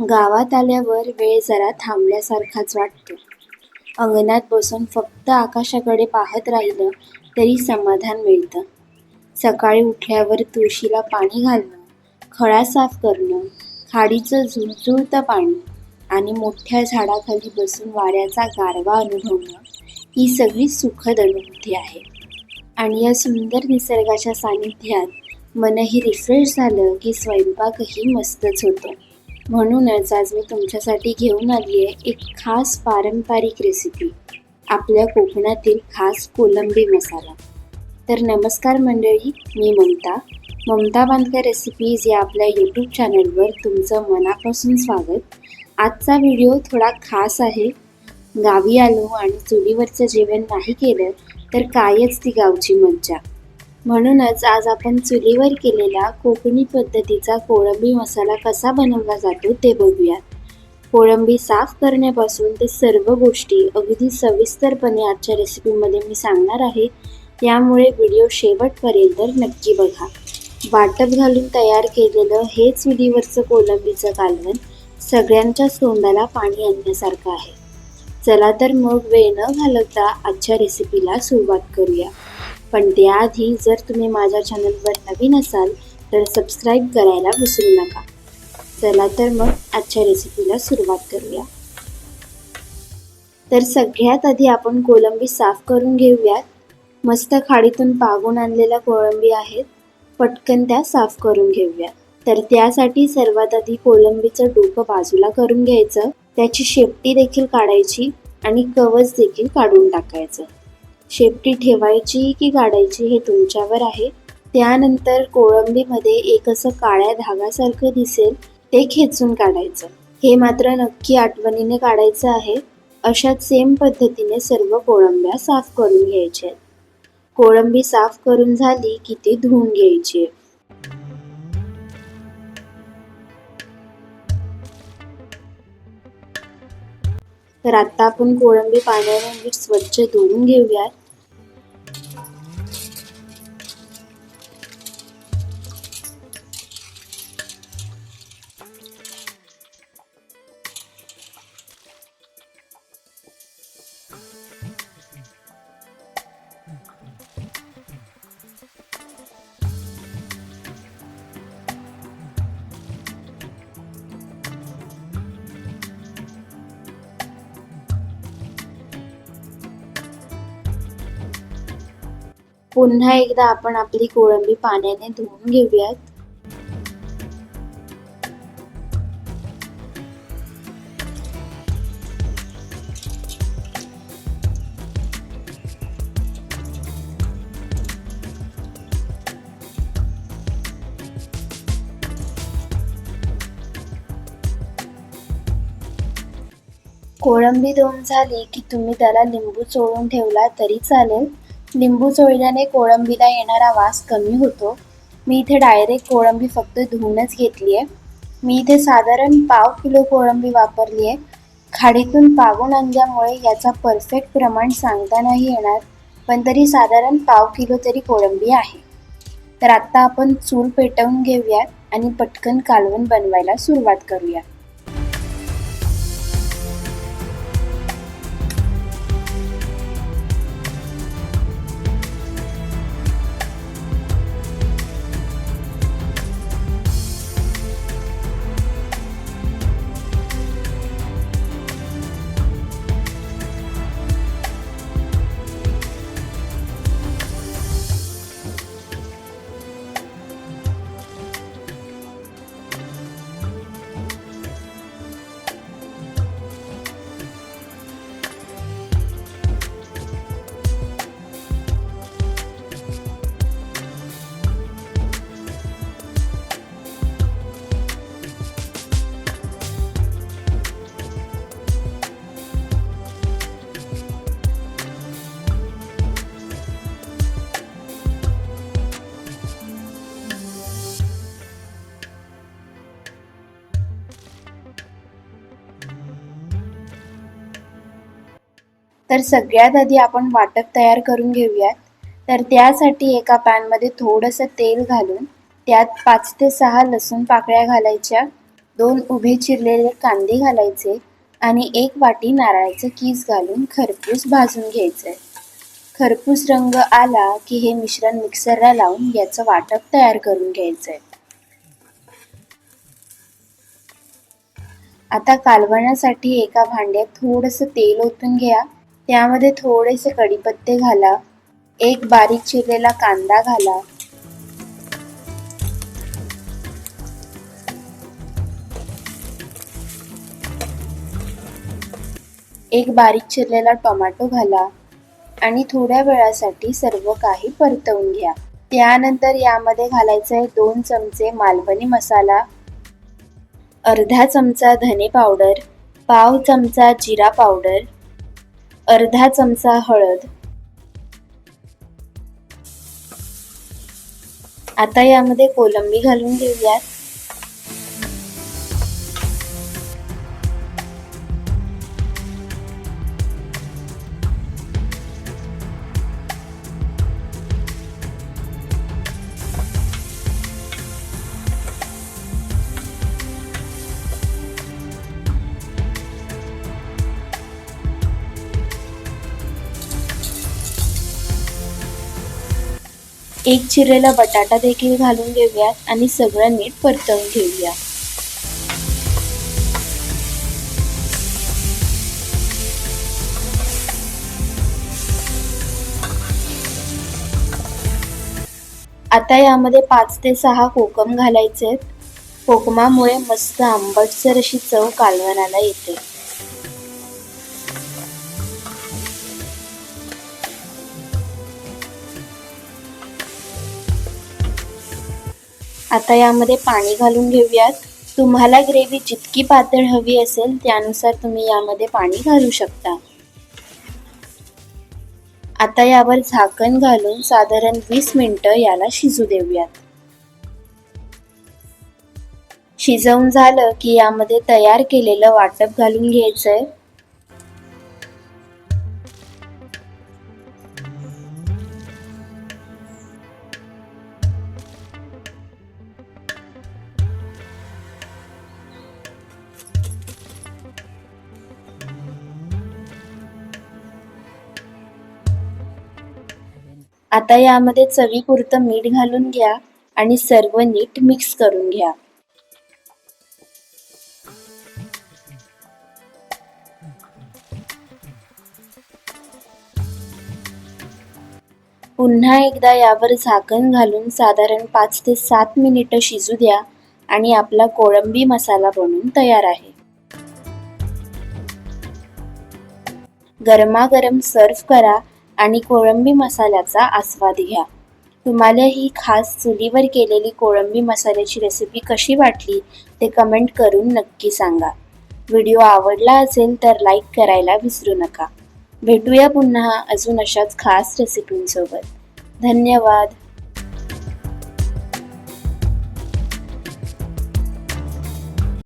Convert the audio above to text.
गावात आल्यावर वेळ जरा थांबल्यासारखाच वाटतो. अंगणात बसून फक्त आकाशाकडे पाहत राहिलं तरी समाधान मिळतं. सकाळी उठल्यावर तुळशीला पाणी घालणं, खळा साफ करणं, खाडीचं झुळझुळतं पाणी आणि मोठ्या झाडाखाली बसून वाऱ्याचा गारवा अनुभवणं ही सगळी सुखद अनुभूती आहे. आणि या सुंदर निसर्गाच्या सानिध्यात मनही रिफ्रेश झालं की स्वयंपाकही मस्तच होतो. म्हणूनच आज मी तुमच्यासाठी घेऊन आली आहे एक खास पारंपरिक रेसिपी आपल्या कोकणातील खास कोलंबी मसाला. तर नमस्कार मंडळी मी ममता ममता बांधकर रेसिपीज या आपल्या यूट्यूब चॅनलवर तुमचं मनापासून स्वागत. आजचा व्हिडिओ थोडा खास आहे. गावी आलो आणि चुलीवरचं जेवण नाही केलं तर कायच ती गावची मज्जा. म्हणूनच आज आपण चुलीवर केलेला कोकणी पद्धतीचा कोळंबी मसाला कसा बनवला जातो ते बघूयात. कोळंबी साफ करण्यापासून ते सर्व गोष्टी अगदी सविस्तरपणे आजच्या रेसिपीमध्ये मी सांगणार आहे. यामुळे व्हिडिओ शेवटपर्यंत नक्की बघा. वाटप घालून तयार केलेलं हे चुलीवरचं कोलंबीचं कालवण सगळ्यांच्याच तोंडाला पाणी आणण्यासारखं आहे. चला तर मग वेळ न घालवता आजच्या रेसिपीला सुरुवात करूया. पण त्याआधी जर तुम्ही माझ्या चॅनलवर नवीन असाल तर सबस्क्राईब करायला विसरू नका. चला तर मग आजच्या रेसिपीला सुरुवात करूया. तर सगळ्यात आधी आपण कोलंबी साफ करून घेऊयात. मस्त खाडीतून पागून आणलेल्या कोळंबी आहेत. पटकन त्या साफ करून घेऊया. तर त्यासाठी सर्वात आधी कोलंबीचं डोकं बाजूला करून घ्यायचं. त्याची शेपटी देखील काढायची आणि कवच देखील काढून टाकायचं. शेपटी ठेवायची की काढायची हे तुमच्यावर आहे. त्यानंतर कोळंबीमध्ये एक असं काळ्या धागासारखं दिसेल ते खेचून काढायचं. हे मात्र नक्की आठवणीने काढायचं आहे. अशाच सेम पद्धतीने सर्व कोळंब्या साफ करून घ्यायच्या आहेत. कोळंबी साफ करून झाली की ती धुवून घ्यायची आहे. तर आता आपण कोळंबी पाण्याने नीट स्वच्छ धुवून घेऊयात. पुन्हा एकदा आपण आपली कोळंबी पाण्याने धुवून घेऊयात. कोळंबी धुवून झाली की तुम्ही त्याला लिंबू चोळून ठेवला तरी चालेल. लिंबू चोळल्याने कोळंबीला येणारा वास कमी होतो. मी इथे डायरेक्ट कोळंबी फक्त धुवूनच घेतली आहे. मी इथे साधारण पाव किलो कोळंबी वापरली आहे. खाडीतून पागून आणल्यामुळे याचा परफेक्ट प्रमाण सांगता नाही येणार पण तरी साधारण पाव किलो तरी कोळंबी आहे. तर आत्ता आपण चूल पेटवून घेऊयात आणि पटकन कालवण बनवायला सुरुवात करूया. तर सगळ्यात आधी आपण वाटप तयार करून घेऊयात. तर त्यासाठी एका पॅनमध्ये थोडंसं तेल घालून त्यात पाच ते सहा लसूण पाकळ्या घालायच्या. दोन उभे चिरलेले कांदे घालायचे आणि एक वाटी नारळाचं कीस घालून खरपूस भाजून घ्यायचंय खरपूस रंग आला की हे मिश्रण मिक्सरला लावून याचं वाटप तयार करून घ्यायचं आहे आता कालवण्यासाठी एका भांड्यात थोडंसं तेल ओतून घ्या त्यामध्ये थोडेसे कढीपत्ते घाला. एक बारीक चिरलेला कांदा घाला. एक बारीक चिरलेला टोमॅटो घाला आणि थोड्या वेळासाठी सर्व काही परतवून घ्या. त्यानंतर यामध्ये घालायचं आहे दोन चमचे मालवणी मसाला अर्धा चमचा धने पावडर पाव चमचा जिरा पावडर अर्धा चमचा हळद. आता यामध्ये कोलंबी घालून घेऊयात. एक चिरलेला बटाटा देखील घालून घेऊयात आणि सगळं नीट परतवून घेऊया. आता यामध्ये पाच ते सहा कोकम घालायचे कोकमामुळे मस्त आंबटसर अशी चव कालवणाला येते. आता यामध्ये पाणी घालून घेऊयात. तुम्हाला ग्रेव्ही जितकी पातळ हवी असेल त्यानुसार तुम्ही यामध्ये पाणी घालू शकता. आता यावर झाकण घालून साधारण वीस मिनटं याला शिजू देऊयात. शिजवून झालं की यामध्ये तयार केलेलं वाटप घालून घ्यायचं आहे आता यामध्ये चवीपुरतं मीठ घालून घ्या आणि सर्व नीट मिक्स करून घ्या. पुन्हा एकदा यावर झाकण घालून साधारण पाच ते सात मिनिटं शिजू द्या आणि आपला कोळंबी मसाला बनून तयार आहे. गरमागरम सर्व करा आणि कोळंबी मसाल्याचा आस्वाद घ्या. तुम्हाला ही खास चुलीवर केलेली कोळंबी मसाल्याची रेसिपी कशी वाटली ते कमेंट करून नक्की सांगा. व्हिडिओ आवडला असेल तर लाईक करायला विसरू नका. भेटूया पुन्हा अजून अशाच खास रेसिपींसोबत धन्यवाद.